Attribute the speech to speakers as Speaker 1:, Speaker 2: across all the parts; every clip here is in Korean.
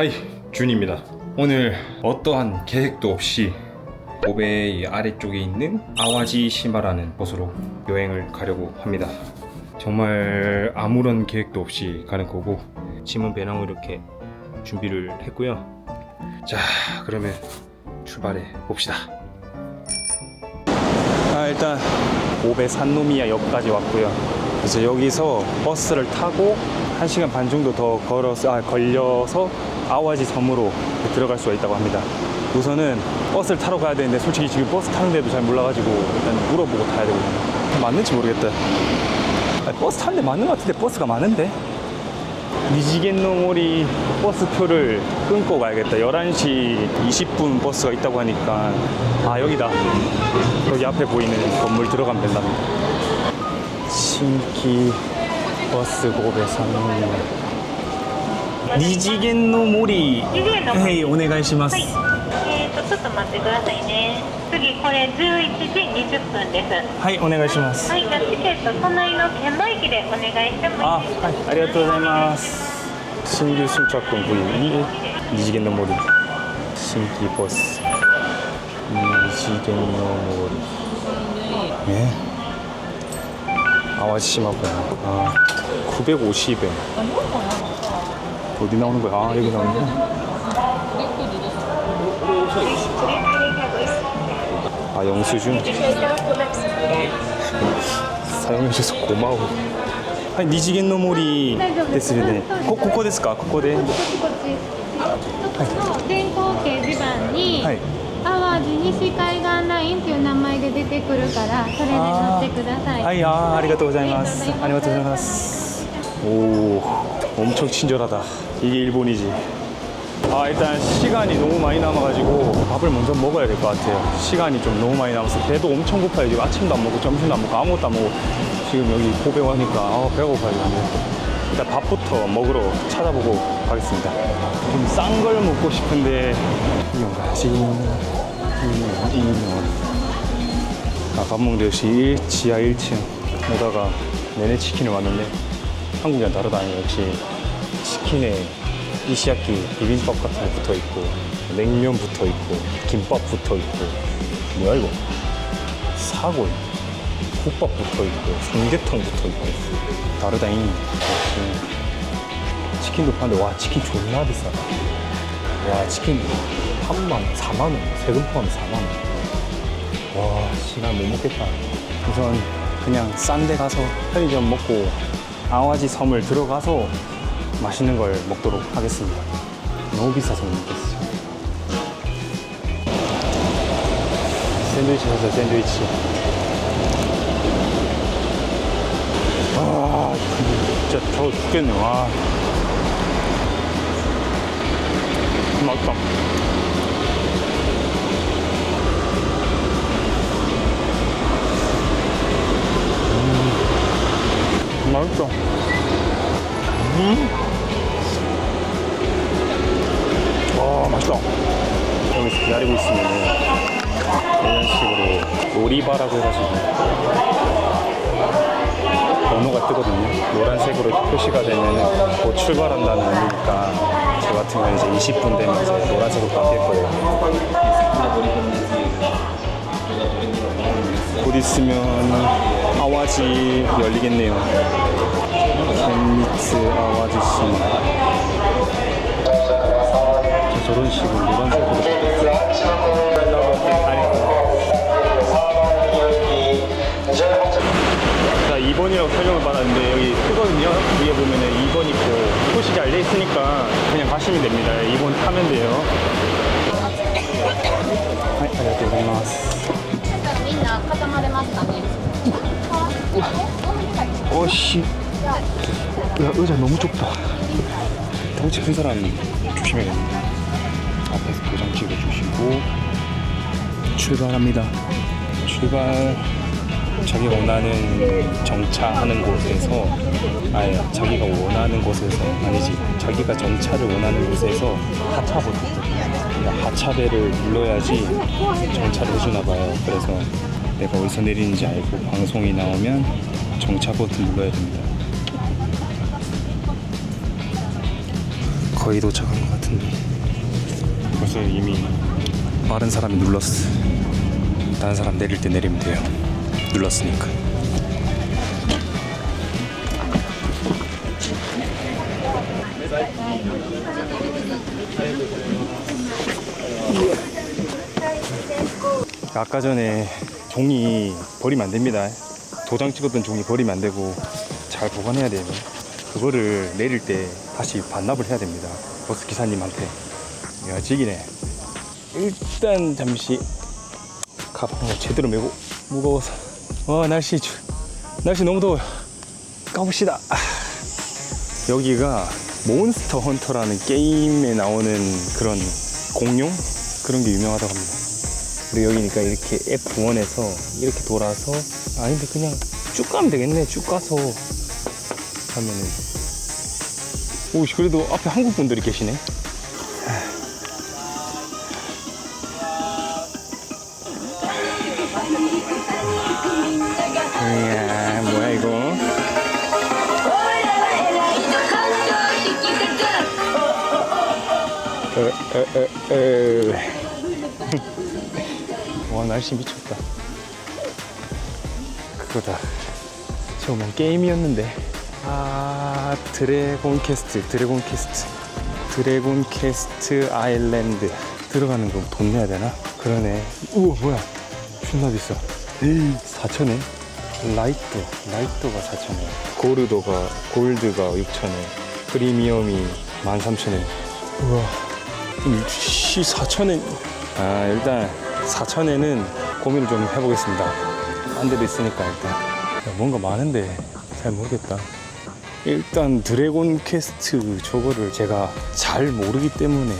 Speaker 1: 하이 준입니다. 오늘 어떠한 계획도 없이 고베 아래쪽에 있는 아와지 시마라는 곳으로 여행을 가려고 합니다. 정말 아무런 계획도 없이 가는 거고 짐은 배낭으로 이렇게 준비를 했고요. 자 그러면 출발해 봅시다. 아 일단 고베 산노미야 역까지 왔고요. 그래서 여기서 버스를 타고 1시간 반 정도 더 걸어서 아, 걸려서 아와지 섬으로 들어갈 수가 있다고 합니다. 우선은 버스를 타러 가야 되는데 솔직히 지금 버스 타는 데도 잘 몰라가지고 일단 물어보고 타야 되거든요. 맞는지 모르겠다. 아니, 버스 타는데 맞는 것 같은데 버스가 많은데? 니지겐노모리 버스표를 끊고 가야겠다. 11시 20분 버스가 있다고 하니까 아 여기다. 여기 앞에 보이는 건물 들어가면 된답니다. 신기 버스 산 二次元の森。
Speaker 2: 二次元の
Speaker 1: 森。はい、お願いします。
Speaker 2: はい、えっ、ー、と、ちょっと待ってくださいね。次、これ十一時二十分です。
Speaker 1: はい、お願いします。
Speaker 2: はい、じゃ、チケット、隣の券売機でお願いしてもいいですか？
Speaker 1: はい、ありがとうございます。新流新着君、二次元の森。新規ポス。二次元の森。ね。淡路島か君。ああ、九百あ十円。 어디 나오는 거야? 아, 여기 나오는 거야. 아, 영수증. 사용해주셔서 고마워. 아, 니지겐 노모리 ですよね。こここですか？ここで。
Speaker 3: こっち電光掲示板に、
Speaker 1: はい。
Speaker 3: 淡路西海岸ラインっていう名前で出てくるからそれで乗ってください。
Speaker 1: 아이, 아, 아리가또 고자이마스. 아리가또 고자이마스. 오, 엄청 친절하다. 이게 일본이지. 아, 일단 시간이 너무 많이 남아가지고 밥을 먼저 먹어야 될 것 같아요. 시간이 좀 너무 많이 남아서 배도 엄청 고파요. 지금 아침도 안 먹고 점심도 안 먹고 아무것도 안 먹고 지금 여기 고베 와니까 아, 배가 고파요. 일단 밥부터 먹으러 찾아보고 가겠습니다. 좀 싼 걸 먹고 싶은데 이용가시 이용 아, 밥 먹는 곳이 지하 1층 오다가 내내 치킨을 왔는데 한국이랑 다르다 역시 치킨에 이시야키 비빔밥 같은 거 붙어 있고 냉면 붙어 있고 김밥 붙어 있고 뭐야 이거? 사골 국밥 붙어 있고 삼계탕 붙어 있고. 다르다잉. 역시 치킨도 파는데 와 치킨 존나 비싸다. 와 치킨 3만 4만 원 세금 포함 4만 원. 와, 시간 못 먹겠다. 우선 그냥 싼 데 가서 편의점 먹고 아와지 섬을 들어가서 맛있는 걸 먹도록 하겠습니다. 너무 비싸서 못 먹겠어요. 샌드위치 사서 샌드위치. 아, 진짜 저 죽겠네, 와. 맛있다. 맛있어. 음. 와, 맛있다. 여기서 기다리고 있으면 이런 식으로 놀이바라고 해가지고 번호가 뜨거든요. 노란색으로 표시가 되면 곧 출발한다는 의미니까 저 같은 경우는 이제 20분 되면 이제 노란색으로 바뀔 거예요. 곧 있으면 아와지 열리겠네요. 캔미츠 아와지 씨. 저런 식으로 노란색으로 자 2번이라고 설명을 받았는데 여기 뜨거든요 위에 보면은 2번 있고 표시 잘 돼 있으니까 그냥 가시면 됩니다 2번 타면 돼요 はいありがとうございます
Speaker 3: みんな固まれましたね。
Speaker 1: 어씨 야 의자 너무 좁다. 덩치 큰 사람 조심해야겠네. 앞에서 도장 찍어주시고. 출발합니다. 출발. 자기가 원하는 정차하는 곳에서 아니 자기가 원하는 곳에서 아니지 자기가 정차를 원하는 곳에서 하차 버튼. 그러니까 하차배를 눌러야지 정차를 해주나 봐요. 그래서 내가 어디서 내리는지 알고 방송이 나오면 정차 버튼 눌러야 됩니다 거의 도착한 것 같은데 벌써 이미 빠른 사람이 눌렀어 다른 사람 내릴 때 내리면 돼요 눌렀으니까 아까 전에 종이 버리면 안 됩니다. 도장 찍었던 종이 버리면 안 되고 잘 보관해야 돼요. 그거를 내릴 때 다시 반납을 해야 됩니다. 버스 기사님한테. 야, 지기네. 일단 잠시 가방을 제대로 메고 무거워서. 와, 날씨, 추- 날씨 너무 더워요. 가봅시다. 아. 여기가 몬스터 헌터라는 게임에 나오는 그런 공룡? 그런 게 유명하다고 합니다. 그리고 여기니까 이렇게 F1에서 이렇게 돌아서 아 근데 그냥 쭉 가면 되겠네 쭉 가서 가면은. 오씨 그래도 앞에 한국 분들이 계시네. 이야 뭐야 이거. 와 날씨 미쳤다. 그거다. 처음엔 게임이었는데 아 드래곤 캐스트 드래곤 캐스트. 드래곤 캐스트 아일랜드. 들어가는 거 돈 내야 되나? 그러네. 우와 뭐야? 존나 비싸 4천엔 라이트 라이트가 4천엔 고르도가 골드가 6천엔 프리미엄이 13,000엔 우와. 씨 4천엔 아 일단 4천엔은 고민을 좀 해보겠습니다. 안 데도 있으니까 일단. 야, 뭔가 많은데. 잘 모르겠다 일단 드래곤 퀘스트 저거를 제가 잘 모르기 때문에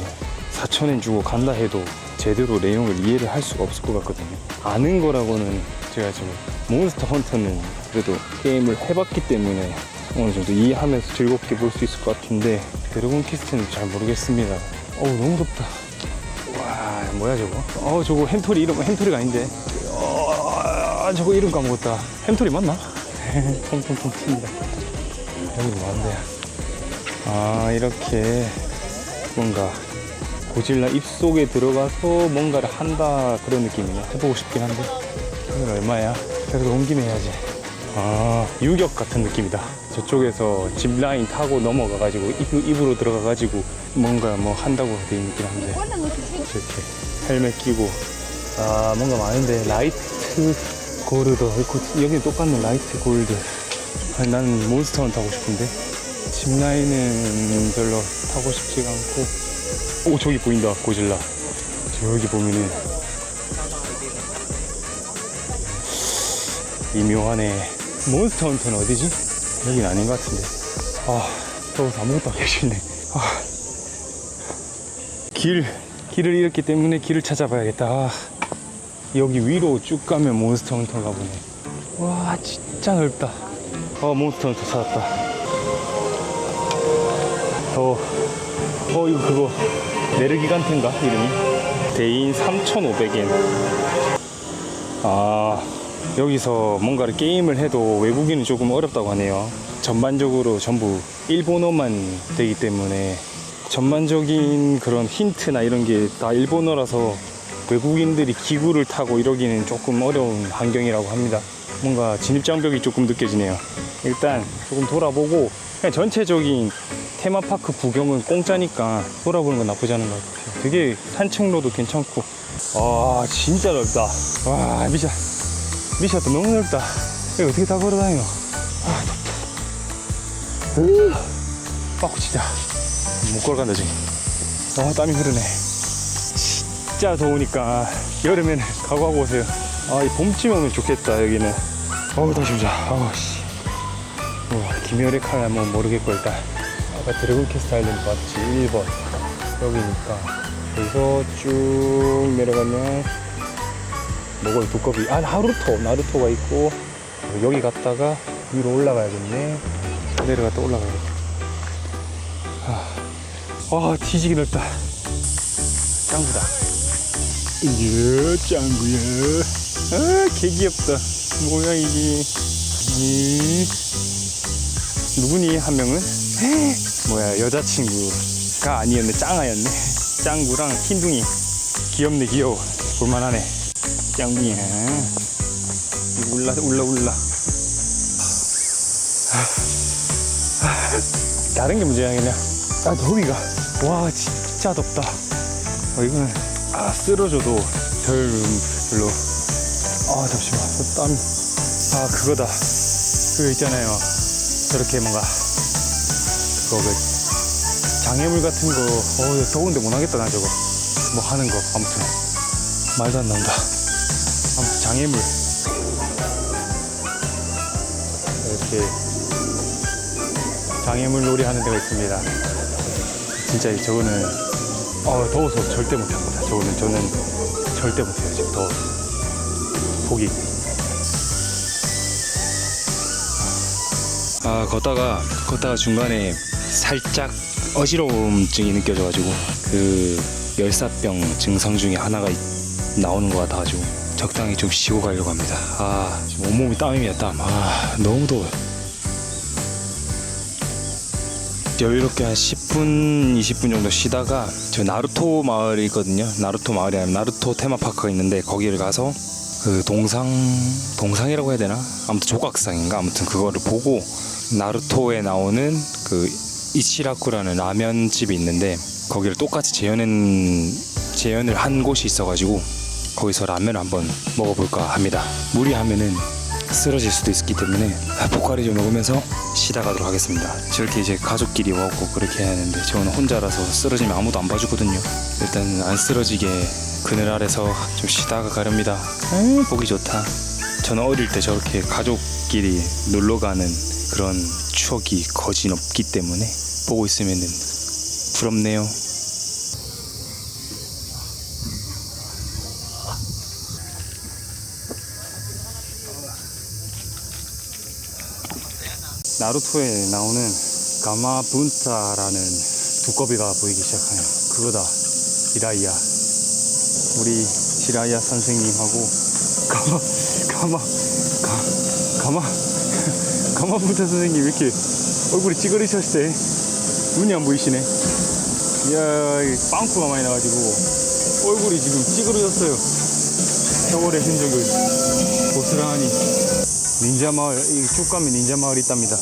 Speaker 1: 4천엔 주고 간다 해도 제대로 내용을 이해를 할 수가 없을 것 같거든요. 아는 거라고는 제가 지금 몬스터 헌터는 그래도 게임을 해봤기 때문에 어느 정도 이해하면서 즐겁게 볼 수 있을 것 같은데 드래곤 퀘스트는 잘 모르겠습니다. 어우 너무 덥다. 와 뭐야 저거? 어 저거 햄토리 이름 햄토리가 아닌데. 어, 저거 이름 까먹었다. 햄토리 맞나? 통통통 튑니다 여기 뭐한데 아 이렇게 뭔가 고질라 입속에 들어가서 뭔가를 한다 그런 느낌이네. 해보고 싶긴 한데. 이건 얼마야? 그래도 온 김에 해야지. 아 유격 같은 느낌이다. 저쪽에서 짚라인 타고 넘어가가지고 입, 입으로 들어가가지고 뭔가 뭐 한다고 돼 있긴 한데. 이렇게 헬멧 끼고. 아 뭔가 많은데 라이트 있고 여기는 똑같네. 라이트 골드 아니, 나는 몬스터는 타고 싶은데. 짚라인은 별로 타고 싶지가 않고. 오 저기 보인다 고질라. 저기 보면은. 미묘하네. 몬스터 헌터는 어디지? 여긴 아닌 것 같은데. 아 더워서 아무것도 안 계시네. 아. 길 길을 잃었기 때문에 길을 찾아봐야겠다. 아, 여기 위로 쭉 가면 몬스터 헌터가 보네. 와 진짜 넓다 어 몬스터 헌터 찾았다. 더워 어 이거 그거. 네르기간테인가 이름이? 대인 3,500엔. 아 여기서 뭔가를 게임을 해도 외국인은 조금 어렵다고 하네요. 전반적으로 전부 일본어만 되기 때문에 전반적인 그런 힌트나 이런 게 다 일본어라서 외국인들이 기구를 타고 이러기는 조금 어려운 환경이라고 합니다 뭔가 진입장벽이 조금 느껴지네요 일단 조금 돌아보고 그냥 전체적인 테마파크 구경은 공짜니까 돌아보는 건 나쁘지 않은 것 같아요. 되게 산책로도 괜찮고. 아, 진짜 넓다. 와, 미쳐. 미쳤다. 너무 넓다. 여기 어떻게 다 걸어 다녀? 아, 덥다. 으, 빠꾸 진짜. 못 걸어간다, 지금. 아, 땀이 흐르네. 진짜 더우니까 여름에는 각오하고 오세요. 아, 이 봄쯤 오면 좋겠다, 여기는. 어우, 다시 보자. 아우, 씨. 와, 김열의 칼 한번 모르겠고, 일단. 아까 드래곤 캐스트 아일랜드 맞지? 1번. 여기니까. 여기서 쭉 내려가면, 뭐가 이 두꺼비. 아, 나루토. 나루토가 있고, 여기 갔다가 위로 올라가야겠네. 내려갔다 올라가야겠다. 아, 아 뒤지기 넓다. 짱구다. 이야, 짱구야. 아, 개 귀엽다. 뭐야, 이게. 이, 누구니, 한 명은? 뭐야, 여자친구. 아니었네. 짱아였네. 짱구랑 흰둥이. 귀엽네 귀여워. 볼만하네. 짱구야 울라 울라 울라. 다른 게 문제야 그냥. 아 더위가. 와 진짜 덥다. 어, 이거는 아 쓰러져도 별 별로 아 잠시만. 땀이 아 그거다. 그거 있잖아요. 저렇게 뭔가 그거 그 장애물 같은 거. 어, 더운데 못 하겠다 나 저거. 뭐 하는 거. 아무튼. 말도 안 나온다. 아무튼 장애물. 이렇게 장애물 놀이 하는 데가 있습니다. 진짜 저거는 어, 더워서 절대 못합니다. 저거는 저는 절대 못해요. 지금 더워서 보기 아 걷다가 걷다가 중간에 살짝 어지러움증이 느껴져가지고 그 열사병 증상 중에 하나가 있- 나오는 것 같아가지고 적당히 좀 쉬고 가려고 합니다. 아 온몸이 땀이야 땀. 아 너무 더워. 여유롭게 한 10분, 20분 정도 쉬다가 저 나루토 마을이 있거든요. 나루토 마을이 아니라 나루토 테마파크가 있는데 거기를 가서 그 동상 동상이라고 해야 되나? 아무튼 조각상인가 아무튼 그거를 보고 나루토에 나오는 그 이치라쿠라는 라면 집이 있는데 거기를 똑같이 재현한 재현을 한 곳이 있어가지고 거기서 라면을 한번 먹어볼까 합니다. 무리하면은 쓰러질 수도 있기 때문에 포카리 좀 먹으면서 쉬다 가도록 하겠습니다. 저렇게 이제 가족끼리 먹고 그렇게 해야 하는데 저는 혼자라서 쓰러지면 아무도 안 봐주거든요. 일단 안 쓰러지게 그늘 아래서 좀 쉬다가 가렵니다. 에이, 보기 좋다. 저는 어릴 때 저렇게 가족끼리 놀러 가는 그런 추억이 거진 없기 때문에 보고 있으면은 부럽네요. 나루토에 나오는 가마 분타라는 두꺼비가 보이기 시작하네요. 그거다. 지라이야. 우리 지라이야 선생님하고 가마 가마 가, 가마 가마 분타 선생님 왜 이렇게 얼굴이 찌그러셨을 때 눈이 안 보이시네. 이야 이 빵꾸가 많이 나가지고 얼굴이 지금 찌그러졌어요. 세월의 흔적을 고스란히 닌자 마을 이쭉 가면 닌자 마을이 있답니다.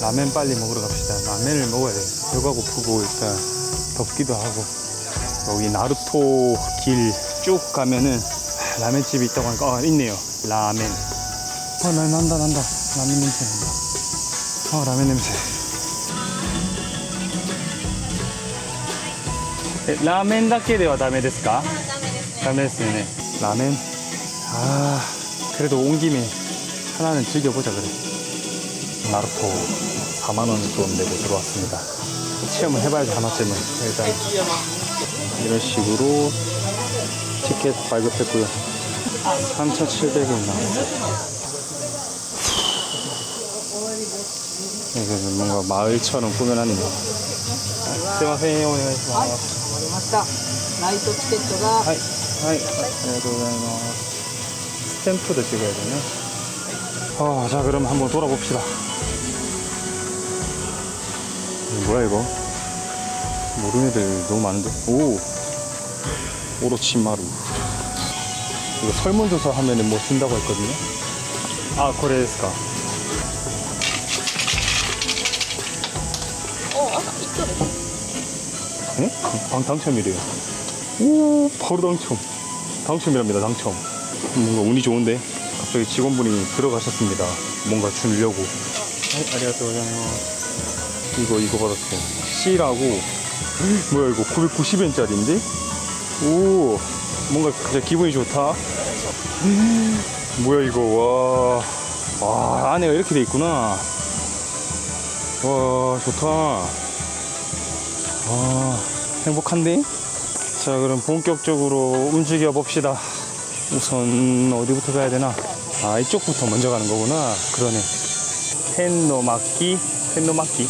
Speaker 1: 라멘 빨리 먹으러 갑시다. 라멘을 먹어야 돼. 배가 고프고 일단 덥기도 하고 여기 나루토 길 쭉 가면은 라멘 집이 있다고 하니까 아 있네요. 라멘. 아 나, 난다 난다. 라멘 냄새 난다. 아 라멘 냄새. 에, 라멘 だけではダメですか? ダメですよね. 라멘. 아 그래도 온 김에 하나는 즐겨보자 그래. 나루토 4만원 돈 내고 들어왔습니다. 체험을 해봐야지 하나쯤은. 일단 이런 식으로 티켓 발급했고요. 3,700원 나왔어요. 이게 뭔가 마을처럼 꾸며놨네요. 스마세요, 오네가이시마스.
Speaker 4: わかりました。ナイトチケットが
Speaker 1: 하이, 하이, 안녕하세요. 스탬프도 찍 아, 자, 그럼 한번 돌아봅시다. 뭐야, 이거? 모르는 애들 너무 많은데? 오! 오로치마루. 이거 설문조사 하면은 뭐 준다고 했거든요? 아, 코레스까. 응? 방 당첨이래요. 오, 바로 당첨. 당첨이랍니다, 당첨. 뭔가 운이 좋은데? 갑자기 직원분이 들어가셨습니다. 뭔가 주려고. 아, 고자이마스. 이거, 이거 받았어요. C라고. 뭐야, 이거 990엔짜리인데? 오, 뭔가 진짜 기분이 좋다. 뭐야, 이거, 와. 와, 안에가 이렇게 돼 있구나. 와, 좋다. 아, 행복한데? 자, 그럼 본격적으로 움직여 봅시다. 우선 어디부터 가야 되나? 아, 이쪽부터 먼저 가는 거구나. 그러네. 텐노마키? 텐노마키?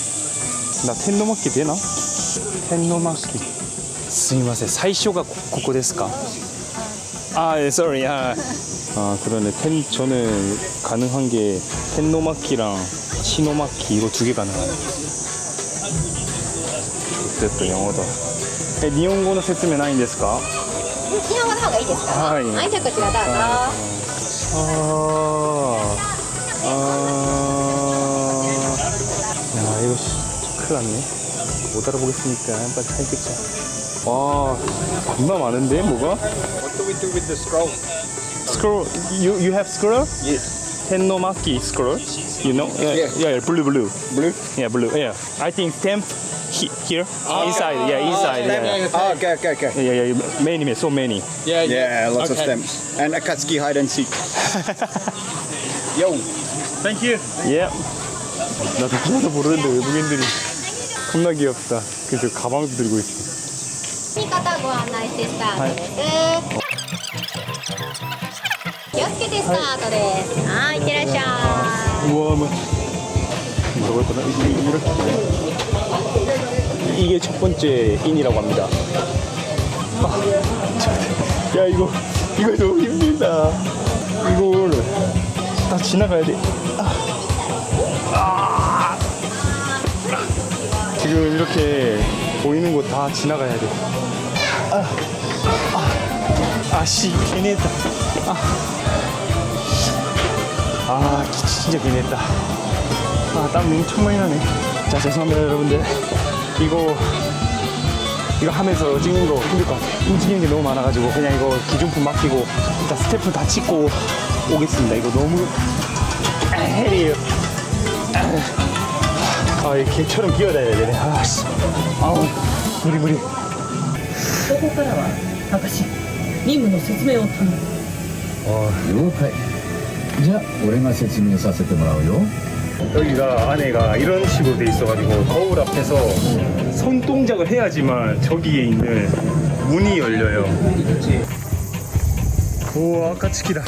Speaker 1: 나 텐노마키 되나? 텐노마키. すみません最初がこここですかあ예 sorry 아, 아 그러네 텐 저는 가능한 게 텐노마키랑 시노마키 이거 두 개 가능하네 ってと영어다え日本語の説明ないんですか
Speaker 5: 日本語の方がいいですか
Speaker 1: はい
Speaker 5: はい、じゃあこちらどうぞ。
Speaker 1: あーあー야 이거 씨, 큰일 났네 못 알아보겠으니까 빨리 살겠자 와 겁나 많은데 뭐가?
Speaker 6: What do we do with the scroll?
Speaker 1: scroll you, you have scroll?
Speaker 6: Yes.
Speaker 1: 텐노마키 scroll you know? yeah,
Speaker 6: Yeah.
Speaker 1: yeah, yeah blue blue
Speaker 6: Blue?
Speaker 1: yeah blue yeah I think stamp he, here inside yeah inside yeah
Speaker 6: Oh, okay, okay, okay.
Speaker 1: yeah yeah yeah many so many
Speaker 6: Yeah, yeah, lots of
Speaker 4: Okay.
Speaker 6: stamps. And Akatsuki hide and seek. Yo.
Speaker 1: Thank you. Yeah. 나도 하나도 모르는데 외국인들이 겁나 귀엽다. 그래서 가방도 들고 있어.
Speaker 5: 見方ご案内してスタートです。気をつけてスタートです。はい、いってらっしゃい。
Speaker 1: 우와, 뭐 뭐라고 했더라? 이게 이렇게 이게 첫 번째 인이라고 합니다. 아, 저, 야 이거 이거 너무 힘들다. 이거를 다 지나가야 돼. 아. 아. 지금 이렇게 보이는 곳 다 지나가야 돼. 아, 아, 아씨 괜히 했다. 아, 아 진짜 괜히 했다. 아, 땀 엄청 많이 나네. 자, 죄송합니다, 여러분들. 이거, 이거 하면서 찍는 거 힘들 것 같아요. 움직이는 게 너무 많아가지고, 그냥 이거 기준품 맡기고, 일단 스태프 다 찍고 오겠습니다. 이거 너무, 에헤이. 아, 이 개처럼 기어다녀야 되네. 아, 씨. 아우, 무리, 무리.
Speaker 7: ここからは私任務の説明を頼む
Speaker 8: 了解じゃあ俺が説明させてもらうよ
Speaker 1: 여기가 안에가 이런 식으로 돼 있어가지고 거울 앞에서 손 동작을 해야지만 저기에 있는 문이 열려요. 오 아까치키다.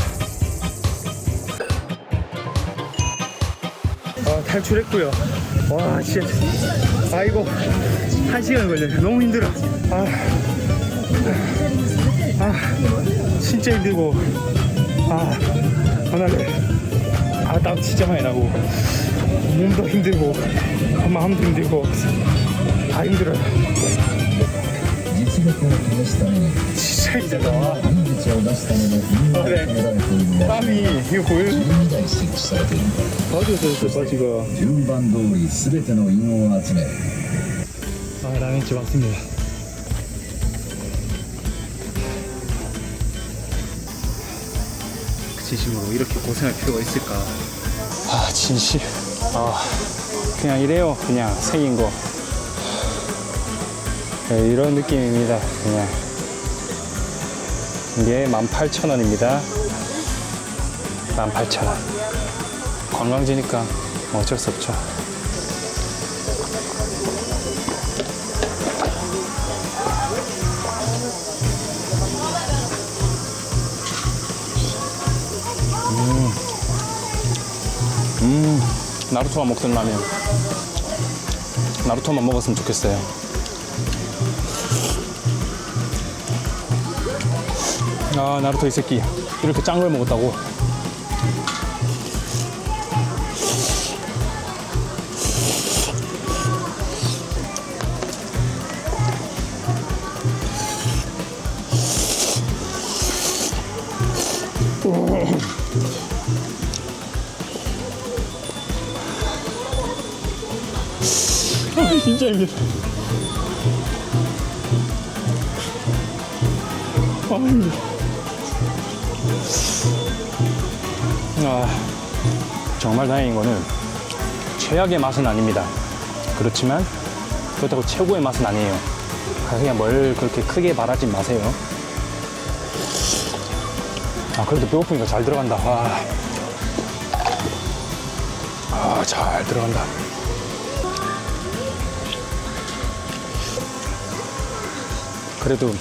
Speaker 1: 아 탈출했고요. 와 진짜 아이고 한 시간 걸려요. 너무 힘들어. 아, 아 진짜 힘들고 아 전화를 아땀 진짜 많이 나고 몸도 힘들고 마음도 힘들고 다 힘들어요
Speaker 8: 実力を試すために
Speaker 1: 진짜 힘들다
Speaker 8: 忍術を出すための因果が込められているのは
Speaker 1: 땀이 이거 보여요?
Speaker 8: 12台設置されているんだ
Speaker 1: 빠져서 바지가
Speaker 8: 順番通り全ての因を集め
Speaker 1: 아 라면집 왔습니다 그 진심으로 이렇게 고생할 필요가 있을까 아 진심 아 그냥 이래요 그냥 생긴 거 네, 이런 느낌입니다. 그냥. 이게 18,000원입니다. 18,000원. 관광지니까 뭐 어쩔 수 없죠. 음, 나루토가 먹던 라면. 나루토만 먹었으면 좋겠어요. 아, 나루토 이 새끼. 이렇게 짠 걸 먹었다고. 아, 진짜 힘들어. 아, 힘들어. 아, 정말 다행인 거는 최악의 맛은 아닙니다. 그렇지만 그렇다고 최고의 맛은 아니에요. 그냥 뭘 그렇게 크게 바라지 마세요. 아, 그래도 배고프니까 잘 들어간다. 와. 아, 잘 들어간다. 그래도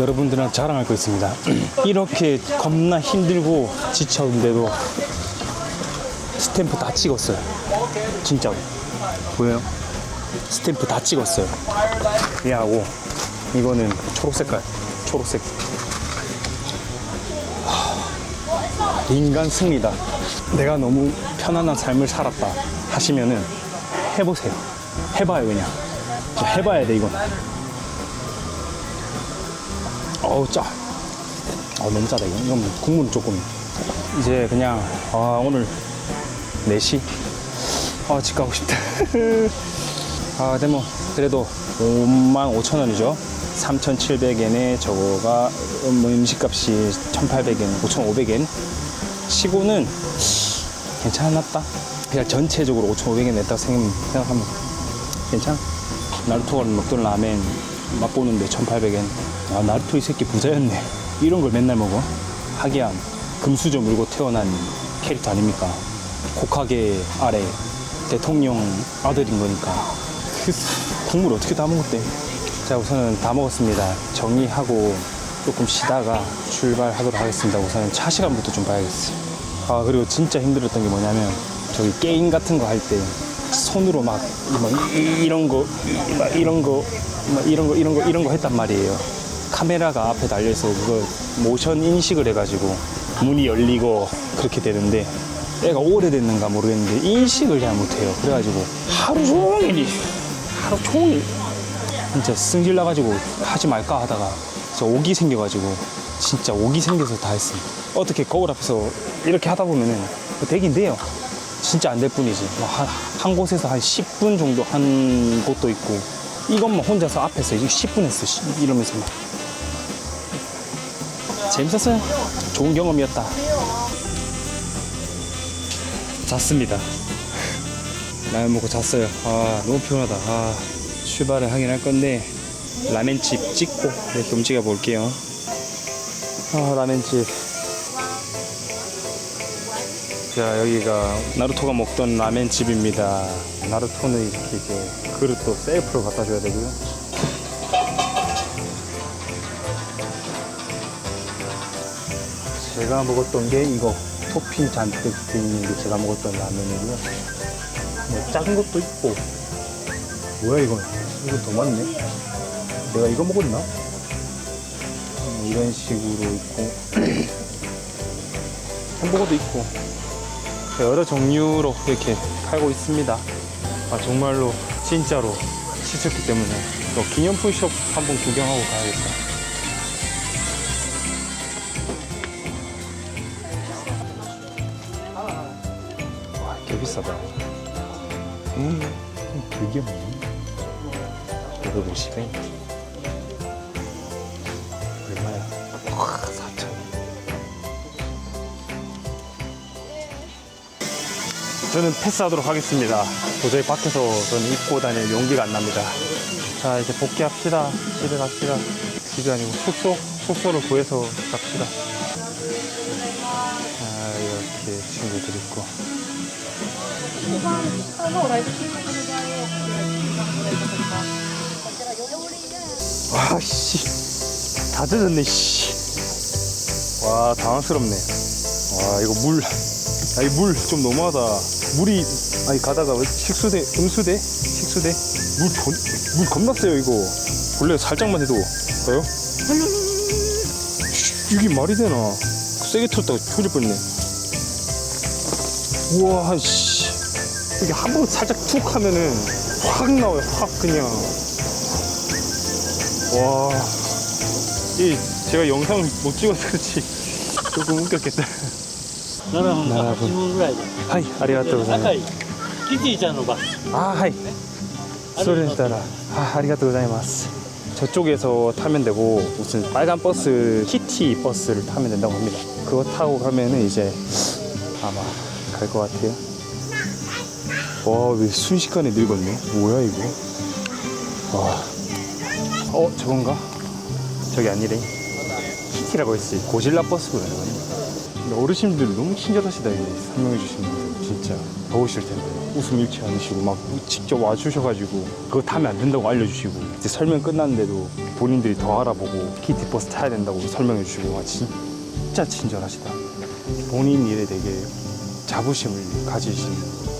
Speaker 1: 여러분들한테 자랑할 거 있습니다. 이렇게 겁나 힘들고 지쳤는데도 스탬프 다 찍었어요. 진짜로. 보여요? 스탬프 다 찍었어요. 얘하고 이거는 초록 색깔. 초록색. 하, 인간 승리다. 내가 너무 편안한 삶을 살았다 하시면은 해보세요. 해봐요 그냥. 좀 해봐야 돼 이건 어우 짜 어, 너무 짜다 이거 이건 국물은 조금 이제 그냥 아 오늘 4시? 아 집 가고 싶다. 아 근데 뭐 그래도 5만 5천 원이죠. 3,700엔에 저거가 음, 음식값이 1,800엔 5,500엔. 치고는 괜찮았다. 그냥 전체적으로 5,500엔 냈다고 생각- 생각하면 괜찮아. 나루토가 먹던 라멘 맛보는데 1,800엔. 아 나루토 이 새끼 부자였네. 이런 걸 맨날 먹어? 하기야 금수저 물고 태어난 캐릭터 아닙니까 고카게 아래 대통령 아들인 거니까. 그 국물 어떻게 다 먹었대? 자 우선은 다 먹었습니다. 정리하고 조금 쉬다가 출발하도록 하겠습니다. 우선은 차 시간부터 좀 봐야겠어요. 아 그리고 진짜 힘들었던 게 뭐냐면 저기 게임 같은 거 할 때 손으로 막, 막 이- 이런 거, 이- 막 이런 거, 막 이런 거, 이런 거, 이런 거 했단 말이에요. 카메라가 앞에 달려서 그거 모션 인식을 해가지고 문이 열리고 그렇게 되는데 애가 오래됐는가 모르겠는데 인식을 잘 못해요. 그래가지고 하루 종일이 하루 종일 진짜 승질 나가지고 하지 말까 하다가 진짜 오기 생겨가지고 진짜 오기 생겨서 다 했습니다. 어떻게 거울 앞에서 이렇게 하다 보면은 되긴 돼요. 진짜 안 될 뿐이지. 뭐 한, 한 곳에서 한 10분 정도 한 곳도 있고 이것만 혼자서 앞에서 이제 10분 했어. 씨, 이러면서 막. 재밌었어요. 좋은 경험이었다. 잤습니다. 라면 먹고 잤어요. 아, 너무 피곤하다. 아, 출발을 하긴 할 건데, 라멘집 찍고 이렇게 움직여 볼게요. 아, 라멘집. 자, 여기가 나루토가 먹던 라멘집입니다. 나루토는 이렇게 이제 그릇도 셀프로 갖다 줘야 되고요. 제가 먹었던 게 이거 토핑 잔뜩 돼 있는 게 제가 먹었던 라면이고요. 뭐 작은 것도 있고 뭐야 이건? 이거 더 많네. 내가 이거 먹었나? 음, 이런 식으로 있고 햄버거도 있고 여러 종류로 이렇게 팔고 있습니다. 아 정말로 진짜로 지쳤기 때문에 또 기념품 숍 한번 구경하고 가야겠다. 저는 패스하도록 하겠습니다. 도저히 밖에서 저는 입고 다닐 용기가 안 납니다. 자, 이제 복귀합시다. 집에 갑시다. 집이 아니고 숙소? 숙소를 구해서 갑시다. 아, 이렇게 친구들 있고. 와, 씨. 다 젖었네, 씨. 와, 당황스럽네. 와, 이거 물. 아니, 물좀 너무하다. 물이, 아니, 가다가 왜 식수대, 음수대? 식수대? 물, 건, 물 겁나 세요, 이거. 원래 살짝만 해도. 봐요? 씨, 이게 말이 되나? 세게 틀었다가 터질 뻔했네. 우와, 씨. 이게 한 번 살짝 툭 하면은 확 나와요, 확 그냥. 와, 이 제가 영상을 못 찍어서 그렇지 조금 웃겼겠다.
Speaker 9: 7分か
Speaker 1: 7
Speaker 9: 8分ぐらいで
Speaker 1: はい、ありがとうございます。
Speaker 9: 高いキティちゃんのバス
Speaker 1: あ、はい。それしたら、あ、ありがとうございます。 저쪽에서 타면 되고 무슨 빨간 버스 키티 버스를 타면 된다고 합니다. 그거 타고 가면은 이제 아마 갈 것 같아요. 와, 왜 순식간에 늙었네? 뭐야 이거? 와. 어, 저건가? 저기 아니래. 키티라고 했지. 고질라 버스구나. 근데 어르신들 너무 친절하시다 이게 설명해 주시는 분들 진짜 더우실 텐데. 웃음 잃지 않으시고 막 직접 와주셔가지고 그거 타면 안 된다고 알려주시고. 이제 설명 끝났는데도 본인들이 더 알아보고 키티 버스 타야 된다고 설명해 주시고 와 진짜 친절하시다. 본인 일에 되게 자부심을 가지신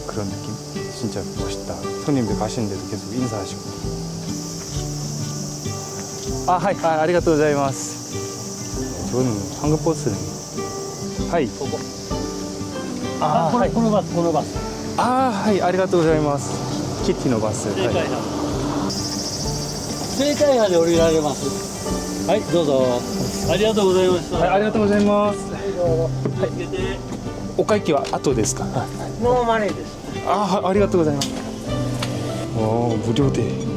Speaker 1: 그런 느낌? 진짜 멋있다. 손님들 가시는데도 계속 인사하시고. 아 하이 아, 아리가또 고자이마스. 저는 황금 버스 はい。ここ
Speaker 9: ああこ、はい、このバスこのバス。
Speaker 1: ああはい。ありがとうございます。キッチのバス。
Speaker 9: 正解派、正解派で降りられます。はいどうぞ。ありがとうございました、
Speaker 1: はい、ありがとうございます、
Speaker 9: はい、
Speaker 1: お会計は後ですか？
Speaker 9: ノーマネーです。
Speaker 1: ああありがとうございます。おお無料で。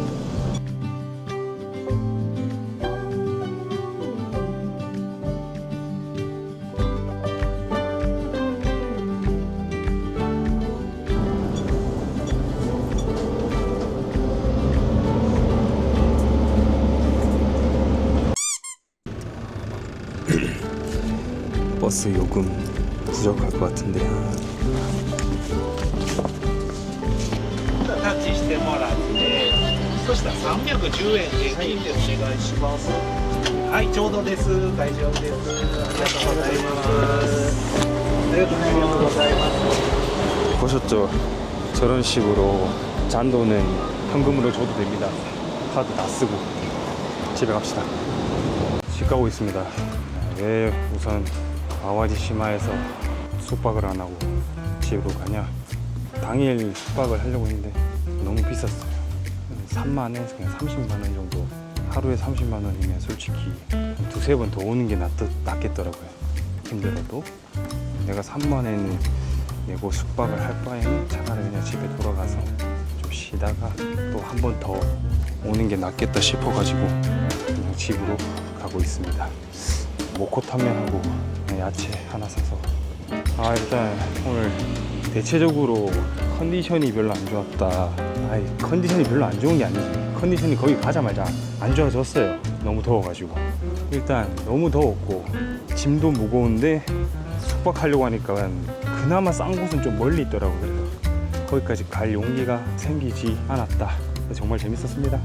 Speaker 1: 것 같은데. 보셨죠? 저런 식으로 잔돈은 현금으로 줘도 됩니다. 카드 다 쓰고 집에 갑시다. 집 가고 있습니다. 왜 우선 아와지시마에서 숙박을 안 하고 집으로 가냐? 당일 숙박을 하려고 했는데 너무 비쌌어요. 3만에서 그냥 30만 원 정도. 하루에 30만 원이면 솔직히 두세 번 더 오는 게 낫, 낫겠더라고요. 힘들어도. 내가 3만 엔 내고 숙박을 할 바에는 차라리 그냥 집에 돌아가서 좀 쉬다가 또 한 번 더 오는 게 낫겠다 싶어가지고 그냥 집으로 가고 있습니다. 모코타면하고 야채 하나 사서 아 일단 오늘 대체적으로 컨디션이 별로 안 좋았다. 아이 컨디션이 별로 안 좋은 게 아니지. 컨디션이 거기 가자마자 안 좋아졌어요. 너무 더워가지고 일단 너무 더웠고 짐도 무거운데 숙박하려고 하니까 그나마 싼 곳은 좀 멀리 있더라고요. 거기까지 갈 용기가 생기지 않았다. 정말 재밌었습니다.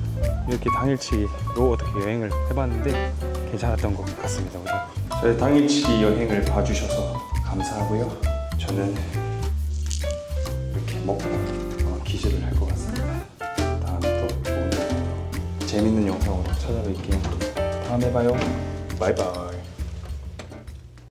Speaker 1: 이렇게 당일치기로 어떻게 여행을 해봤는데 괜찮았던 것 같습니다. 저희 당일치기 여행을 봐주셔서 감사하고요. 저는 이렇게 먹고 어, 기절을 할 것 같습니다. 다음에 또 좋은 재밌는 영상으로 찾아뵐게요. 다음에 봐요. 바이바이.